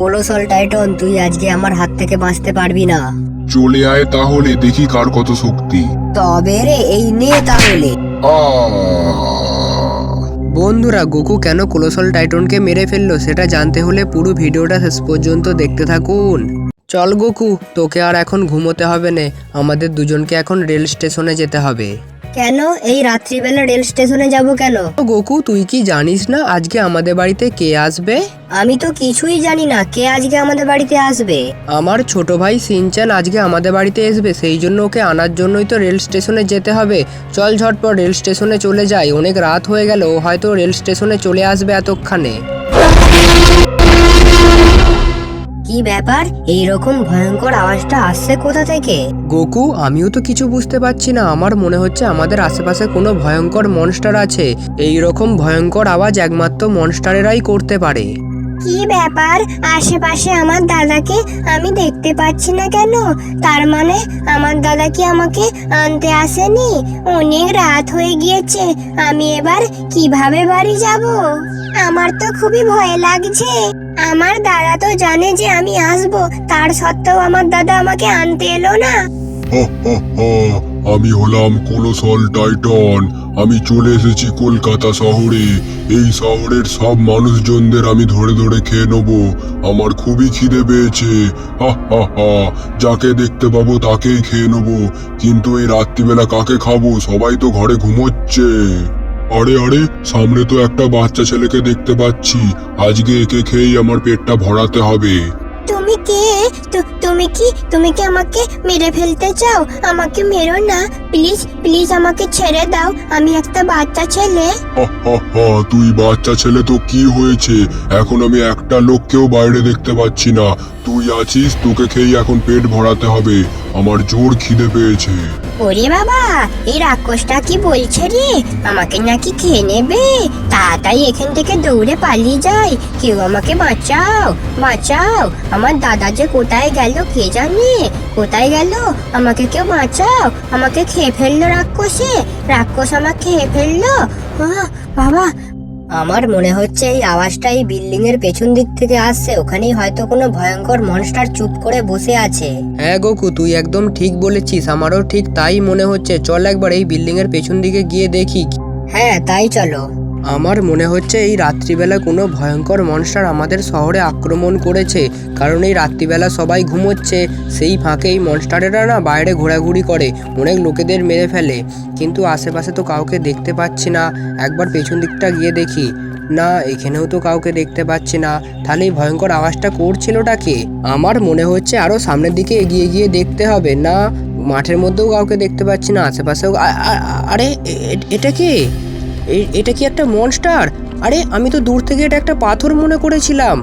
Colossal titan তুই আজকে আমার হাত থেকে বাঁচতে পারবি না। চলে আয় তাহলে দেখি কার কত শক্তি। তবে রে এই নে তাহলে। বন্ধুরা গোকু কেন কোলোসল টাইটনকে মেরে ফেলল সেটা জানতে হলে পুরো ভিডিওটা শেষ পর্যন্ত দেখতে থাকুন। চল গোকু তোকে আর এখন ঘুমোতে হবে না আমাদের দুজনকে এখন রেল স্টেশনে যেতে হবে। কেন? এই রাত্রিবেলা রেল স্টেশনে যাব কেন? গোকু তুই কি জানিস না আজকে আমাদের বাড়িতে কে আসবে? আমি তো কিছুই জানি না কে আজকে আমাদের বাড়িতে আসবে। আমার ছোট ভাই সিনচান আজকে আমাদের বাড়িতে আসবে সেই জন্য ওকে আনার জন্যই তো রেল স্টেশনে যেতে হবে। চল ঝটপট রেল স্টেশনে চলে যাই অনেক রাত হয়ে গেল হয়তো রেল স্টেশনে চলে আসবে এতক্ষণে। কি ব্যাপার? এই রকম ভয়ঙ্কর আওয়াজটা আসছে কোথা থেকে? গোকু আমিও তো কিছু বুঝতে পারছি না। আমার মনে হচ্ছে আমাদের আশেপাশে কোনো ভয়ঙ্কর মনস্টার আছে। এই রকম ভয়ঙ্কর আওয়াজ একমাত্র মনস্টারেরাই করতে পারে। কি ব্যাপার? আশেপাশে আমার দাদাকে আমি দেখতে পাচ্ছি না কেন? তার মানে আমার দাদা কি আমাকে আনতে আসেনি? অনেক রাত হয়ে গিয়েছে। আমি এবার কীভাবে বাড়ি যাব? আমার তো খুবই ভয় লাগছে। আমার দাদা তো জানে যে আমি আসব, তার সত্ত্বেও আমার দাদা আমাকে আনতে এলো না। আমি হলাম কোলোসল টাইটন, আমি চলে এসেছি কলকাতা শহরে। এই শহরের সব মানুষজনদের আমি ধরে ধরে খেয়ে নেব, আমার খুবই খিদে পেয়েছে। যাকে দেখতে পাবো তাকেই খেয়ে নেব, কিন্তু এই রাত্রিবেলা কাকে খাব? সবাই তো ঘরে ঘুমোচ্ছে। আরে আরে সামনে তো একটা বাচ্চা ছেলেকে দেখতে পাচ্ছি। আজকে একে খেয়েই আমার পেটটা ভরাতে হবে। তুমি কে? তু- তুমি কি? তুমি কি আমাকে মেরে ফেলতে চাও? আমাকে মেরো না। প্লিজ প্লিজ আমাকে ছেড়ে দাও। আমি একটা বাচ্চা ছেলে। তুই বাচ্চা ছেলে তো কি হয়েছে? এখন আমি একটা লোককেও বাইরে দেখতে পাচ্ছি না। তুই আছিস তোকে খেয়ে এখন পেট ভরাতে হবে। আমার জোর খিদে পেয়েছে। ওরে বাবা, এই রাক্ষসটা কি বলছে রে? আমাকে নাকি খেয়ে নেবে। তাড়াতাড়ি এখান থেকে দৌড়ে পালিয়ে যাই। কেউ আমাকে বাঁচাও বাঁচাও। আমার দাদা যে কোথায় গেল কে জানে? কোথায় গেল? আমাকে কেউ বাঁচাও। আমাকে খেয়ে ফেলল রাক্ষসে। রাক্ষস আমাকে খেয়ে ফেলল। বাবা আমার মনে হচ্ছে এই আওয়াজটা এই বিল্ডিং এর পেছন দিক থেকে আসছে ওখানেই হয়তো কোনো ভয়ঙ্কর মনস্টার চুপ করে বসে আছে। হ্যাঁ গোকু তুই একদম ঠিক বলেছিস আমারও ঠিক তাই মনে হচ্ছে। চল একবার এই বিল্ডিং এর পেছন দিকে গিয়ে দেখি। হ্যাঁ তাই চলো। আমার মনে হচ্ছে এই রাত্রিবেলা কোনো ভয়ঙ্কর মনস্টার আমাদের শহরে আক্রমণ করেছে, কারণ এই রাত্রিবেলা সবাই ঘুমোচ্ছে, সেই ফাঁকে এই মনস্টারেরা না বাইরে ঘোরাঘুরি করে, অনেক লোকেদের মেরে ফেলে। কিন্তু আশেপাশে তো কাউকে দেখতে পাচ্ছি না। একবার পেছন দিকটা গিয়ে দেখি। না, এখানেও তো কাউকে দেখতে পাচ্ছি না। তাহলে এই ভয়ঙ্কর আওয়াজটা করছিলটা কে? আমার মনে হচ্ছে আরও সামনের দিকে এগিয়ে গিয়ে দেখতে হবে। না, মাঠের মধ্যেও কাউকে দেখতে পাচ্ছি না, আশেপাশেও আরে এটা কে? এটা কি একটা মনস্টার আরে আমি তো দূর থেকে এটা একটা পাথর মনে করেছিলাম।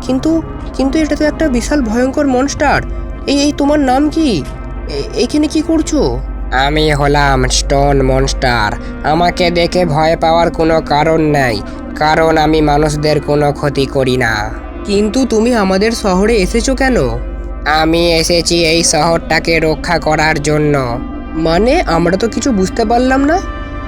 কিন্তু কিন্তু এটা তো একটা বিশাল ভয়ঙ্কর মনস্টার এই এই তোমার নাম কি? এখানে কি করছ? আমি হলাম স্টোন মনস্টার আমাকে দেখে ভয় পাওয়ার কোনো কারণ নাই। কারণ আমি মানুষদের কোনো ক্ষতি করি না। কিন্তু তুমি আমাদের শহরে এসেছ কেন? আমি এসেছি এই শহরটাকে রক্ষা করার জন্য। মানে আমরা তো কিছু বুঝতে পারলাম না?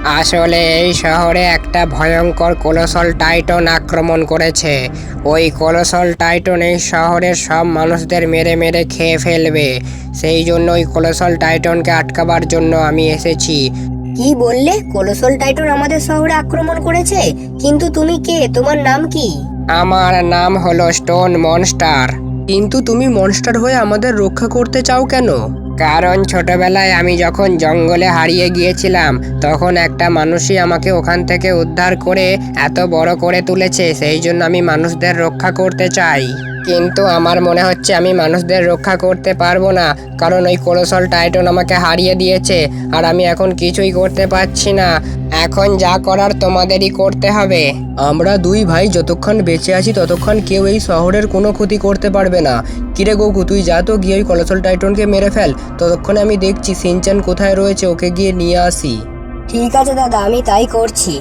আসলে এই শহরে একটা ভয়ঙ্কর কোলোসল টাইটন আক্রমণ করেছে। ওই কোলোসল টাইটন এই শহরের সব মানুষদের মেরে মেরে খেয়ে ফেলবে। সেই জন্য ওই কোলোসল টাইটনকে আটকাবার জন্য আমি এসেছি। কি বললে? কোলোসল টাইটন আমাদের শহরে আক্রমণ করেছে? কিন্তু তুমি কে? তোমার নাম কি? আমার নাম হলো স্টোন মনস্টার। কিন্তু তুমি মনস্টার হয়ে আমাদের রক্ষা করতে চাও কেন? কারণ ছোটবেলায় আমি যখন জঙ্গলে হারিয়ে গিয়েছিলাম, তখন একটা মানুষই আমাকে ওখান থেকে উদ্ধার করে এত বড় করে তুলেছে, সেই জন্য আমি মানুষদের রক্ষা করতে চাই। কিন্তু আমার মনে হচ্ছে আমি মানুষদের রক্ষা করতে পারব না। কারণ ওই কোলোসল টাইটন আমাকে হারিয়ে দিয়েছে আর আমি এখন কিছুই করতে পারছি না। এখন যা করার তোমাদেরই করতে হবে। আমরা দুই ভাই যতক্ষণ বেঁচে আছি ততক্ষণ কেউ এই শহরের কোনো ক্ষতি করতে পারবে না। কিরে গোকু তুই যা তো গিয়ে ওই কলসল টাইটনকে মেরে ফেল। ততক্ষণে আমি দেখছি সিনচান কোথায় রয়েছে ওকে গিয়ে নিয়ে আসি। ঠিক আছে দাদা আমি তাই করছি।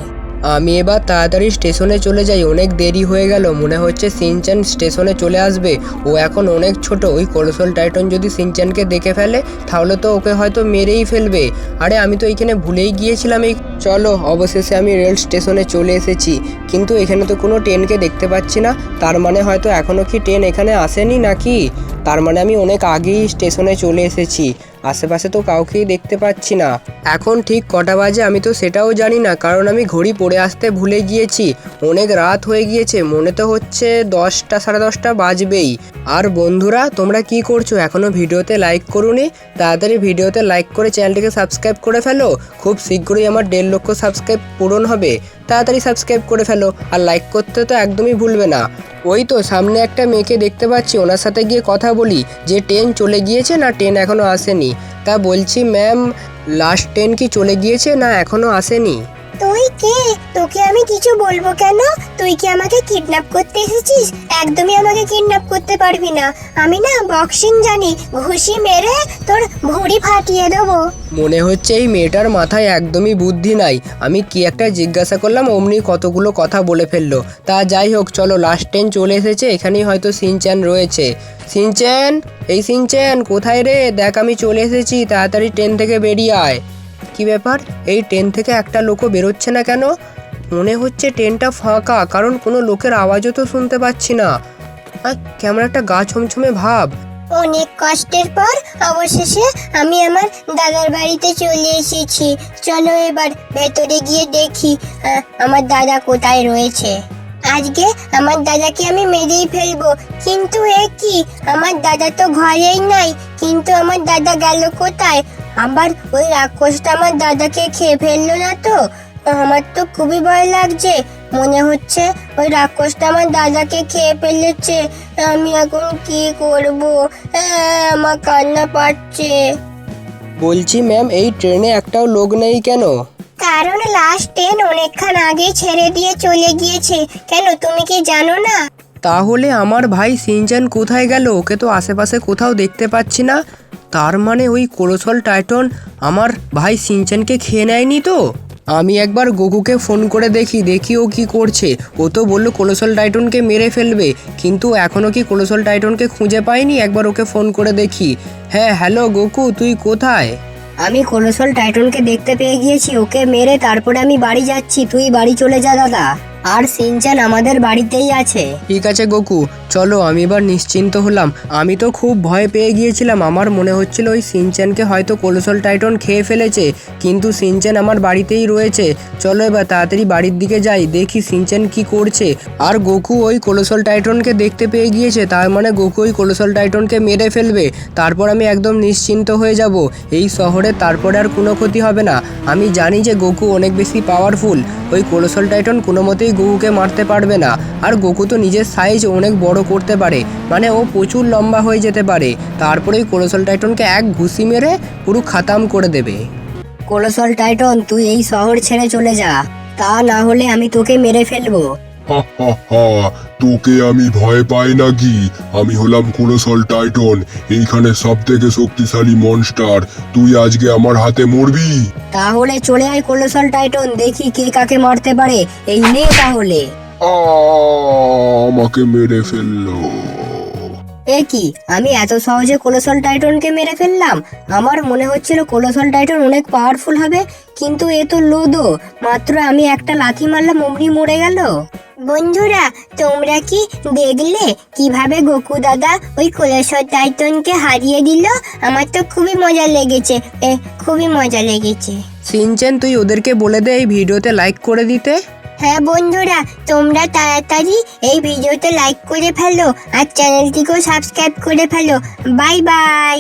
আমি এবার তাড়াতাড়ি স্টেশনে চলে যাই। অনেক দেরি হয়ে গেল, মনে হচ্ছে সিনচান স্টেশনে চলে আসবে। ও এখন অনেক ছোট, ওই কোলোসল টাইটন যদি সিনচানকে দেখে ফেলে, তাহলে তো ওকে হয়তো মেরেই ফেলবে। আরে, আমি তো এইখানে ভুলেই গিয়েছিলাম এই চলো, অবশেষে আমি রেল স্টেশনে চলে এসেছি। কিন্তু এখানে তো কোনো ট্রেনকে দেখতে পাচ্ছি না। তার মানে হয়তো এখনও কি ট্রেন এখানে আসেনি নাকি? তার মানে আমি অনেক আগেই স্টেশনে চলে এসেছি। আশেপাশে তো কাউকেই দেখতে পাচ্ছি না। এখন ঠিক কটা বাজে আমি তো সেটাও জানি না, কারণ আমি ঘড়ি পড়ে আসতে ভুলে গিয়েছি। অনেক রাত হয়ে গিয়েছে, মনে তো হচ্ছে দশটা, সাড়ে দশটা বাজবেই। আর বন্ধুরা, তোমরা কি করছ? এখনও ভিডিওতে লাইক করুনি? তাড়াতাড়ি ভিডিওতে লাইক করে চ্যানেলটিকে সাবস্ক্রাইব করে ফেলো। খুব শীঘ্রই আমার দেড় লক্ষ সাবস্ক্রাইব পূরণ হবে। তাড়াতাড়ি সাবস্ক্রাইব করে ফেলো। আর লাইক করতে তো একদমই ভুলবে না। ওই তো, সামনে একটা মেয়েকে দেখতে পাচ্ছি, ওনার সাথে গিয়ে কথা বলি, যে ট্রেন চলে গিয়েছে না ট্রেন এখনও আসেনি। তা বলছি, ম্যাম লাস্ট ট্রেন কি চলে গিয়েছে না এখনও আসেনি? তুই কে? তোকে আমি কিছু বলব কেন? তুই কি আমাকে কিডন্যাপ করতে এসেছিস? একদমই আমাকে কিডন্যাপ করতে পারবি না। আমি না বক্সিং জানি। ঘুষি মেরে তোর ভুঁড়ি ফাটিয়ে দেবো। মনে হচ্ছে এই মেয়েটার মাথায় একদমই বুদ্ধি নাই। আমি কি একটা জিজ্ঞাসা করলাম, অমনি কতগুলো কথা বলে ফেলল। তা যাই হোক, চলো লাস্ট ট্রেন চলে এসেছে। এখানেই হয়তো সিনচ্যান রয়েছে। সিনচ্যান? এই সিনচ্যান, কোথায় রে? দেখ, আমি চলে এসেছি। তাড়াতাড়ি ট্রেন থেকে বেরিয়ে আয়। কি ব্যাপার? এই ট্রেন থেকে একটা লোকও বেরোচ্ছে না কেন? মনে হচ্ছে ট্রেনটা ফাঁকা, কারণ কোনো লোকের আওয়াজও তো শুনতে পাচ্ছি না। আর কেমন একটা গা ছমছমে ভাব। অনেক কষ্টের পর অবশেষে আমি আমার দাদার বাড়িতে চলে এসেছি। চলো এবার ভেতরে গিয়ে দেখি আমার দাদা কোথায় রয়েছে। আজকে আমার দাদাকে আমি মেরেই ফেলব, কিন্তু এ কি? আমার দাদা তো ঘরেই নাই, কিন্তু আমার দাদা গেল কোথায়? আবার ওই রাক্ষসটা আমার দাদাকে খেয়ে ফেলল না তো আমার তো খুবই ভয় লাগছে। মনে হচ্ছে ওই রাক্ষসটা আমার দাদাকে খেয়ে ফেলেছে। আমি এখন কি করব? আমার কান্না পাচ্ছে। বলছি ম্যাম এই ট্রেনে একটাও লোক নেই কেন? কারণ লাস্ট ট্রেন অনেকক্ষণ আগে ছেড়ে দিয়ে চলে গিয়েছে। কেন তুমি কি জানো না? তাহলে আমার ভাই সিনচান কোথায় গেল? ওকে তো আশেপাশে কোথাও দেখতে পাচ্ছি না। তার মানে ওই কোরসল টাইটন আমার ভাই সিনচানকে খেয়ে নেয়নি তো? আমি একবার গোকুকে ফোন করে দেখি দেখি ও কি করছে। ও তো বলল কোলোসল টাইটনকে মেরে ফেলবে কিন্তু এখনও কি কোলোসল টাইটনকে খুঁজে পাইনি? একবার ওকে ফোন করে দেখি। হ্যাঁ হ্যালো গোকু তুই কোথায়? আমি কোলোসল টাইটনকে দেখতে পেয়ে গিয়েছি ওকে মেরে তারপরে আমি বাড়ি যাচ্ছি তুই বাড়ি চলে যা দাদা। আর সিনচান আমাদের বাড়িতেই আছে। ঠিক আছে গোকু চলো, আমি এবার নিশ্চিন্ত হলাম। আমি তো খুব ভয় পেয়ে গিয়েছিলাম। আমার মনে হচ্ছিল ওই সিনচ্যানকে হয়তো কোলোসল টাইটন খেয়ে ফেলেছে, কিন্তু সিনচ্যান আমার বাড়িতেই রয়েছে। চলো এবার তাড়াতাড়ি বাড়ির দিকে যাই, দেখি সিনচ্যান কি করছে। আর গোকু ওই কোলোসল টাইটনকে দেখতে পেয়ে গিয়েছে, তার মানে গোকু ওই কোলোসল টাইটনকে মেরে ফেলবে। তারপর আমি একদম নিশ্চিন্ত হয়ে যাব। এই শহরে তারপরে আর কোনো ক্ষতি হবে না। আমি জানি যে গোকু অনেক বেশি পাওয়ারফুল ওই কোলোসল টাইটন কোনো মতেই গোকুকে মারতে পারবে না। আর গোকু তো নিজের সাইজ অনেক বড় করতে পারে। মানে ও প্রচুর লম্বা হয়ে যেতে পারে। তারপরে ওই কোলোসল টাইটনকে এক ঘুষি মেরে পুরো খাতাম করে দেবে। কোলোসল টাইটন তুই এই শহর ছেড়ে চলে যা। তা না হলে আমি তোকে মেরে ফেলব। হা হা হা তোকে আমি ভয় পাই নাকি আমি হলাম কোলোসল টাইটন এইখানে সব থেকে শক্তিশালী মনস্টার তুই আজকে আমার হাতে মরবি? তাহলে চলে আয় কোলোসল টাইটন দেখি কে কাকে মারতে পারে। এই নে তাহলে। আমাকে মেরে ফেলল। এ কি আমি এত সহজে কোলোসল টাইটনকে মেরে ফেললাম? আমার মনে হচ্ছিল কোলোসল টাইটন অনেক পাওয়ারফুল হবে কিন্তু এ তো লোদো মাত্র আমি একটা লাথি মারলাম অমনি মরে গেল। বন্ধুরা তোমরা কি দেখলে? কীভাবে গোকু দাদা ওই কোলেশ্বর টাইটনকে হারিয়ে দিল? আমার তো খুবই মজা লেগেছে। এ খুবই মজা লেগেছে। সিনচেন তুই ওদেরকে বলে দে এই ভিডিওতে লাইক করে দিতে। হ্যাঁ বন্ধুরা, তোমরা তাড়াতাড়ি এই ভিডিওতে লাইক করে ফেলো আর চ্যানেলটিকেও সাবস্ক্রাইব করে ফেলো। Bye bye